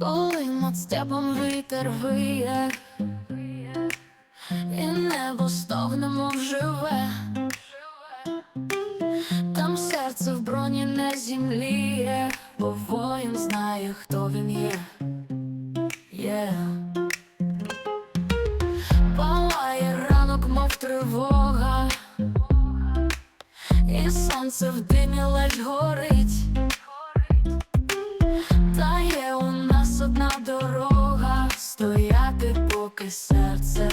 коли над степом вітер виє, і небо стогне, мов живе, там серце в броні не зімліє, бо воїн знає, хто він є. Є. Палає ранок, мов тривога, і сонце в димі ледь горить. Серце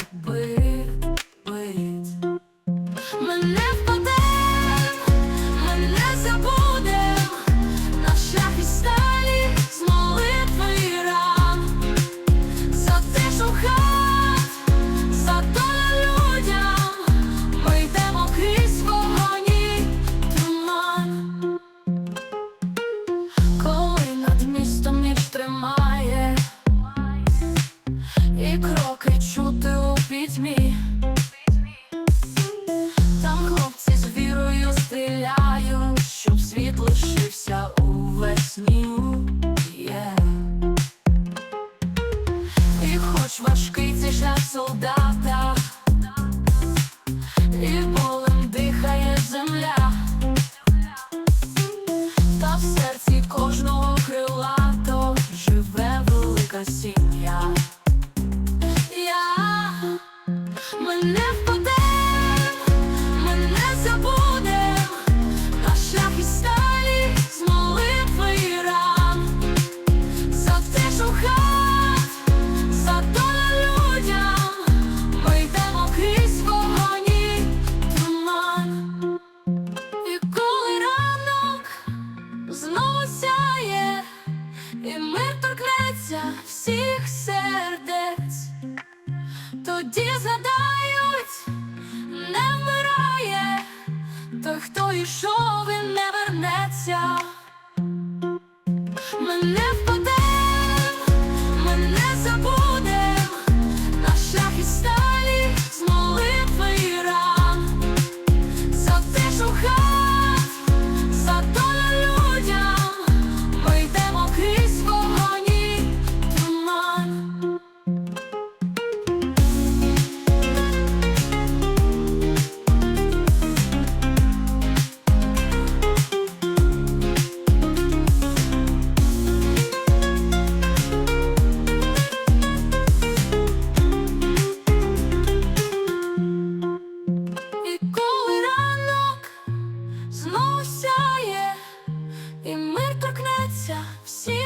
пітьмі, там хлопці з вірою стріляють, щоб світ лишився у весні. Yeah. І хоч важкий цей шлях солдата, і болем дихає земля. Та в серці кожного крилато живе велика сім'я. Не впадем, ми не забудем наш шлях і з молитви і. За тишу хат, за долю людям, ми йдемо крізь вогоні туман. І коли ранок знову і мир торкнеться всіх сердець, тоді згадають, пішов і не вернеться. знов сяє, і мир торкнеться всі.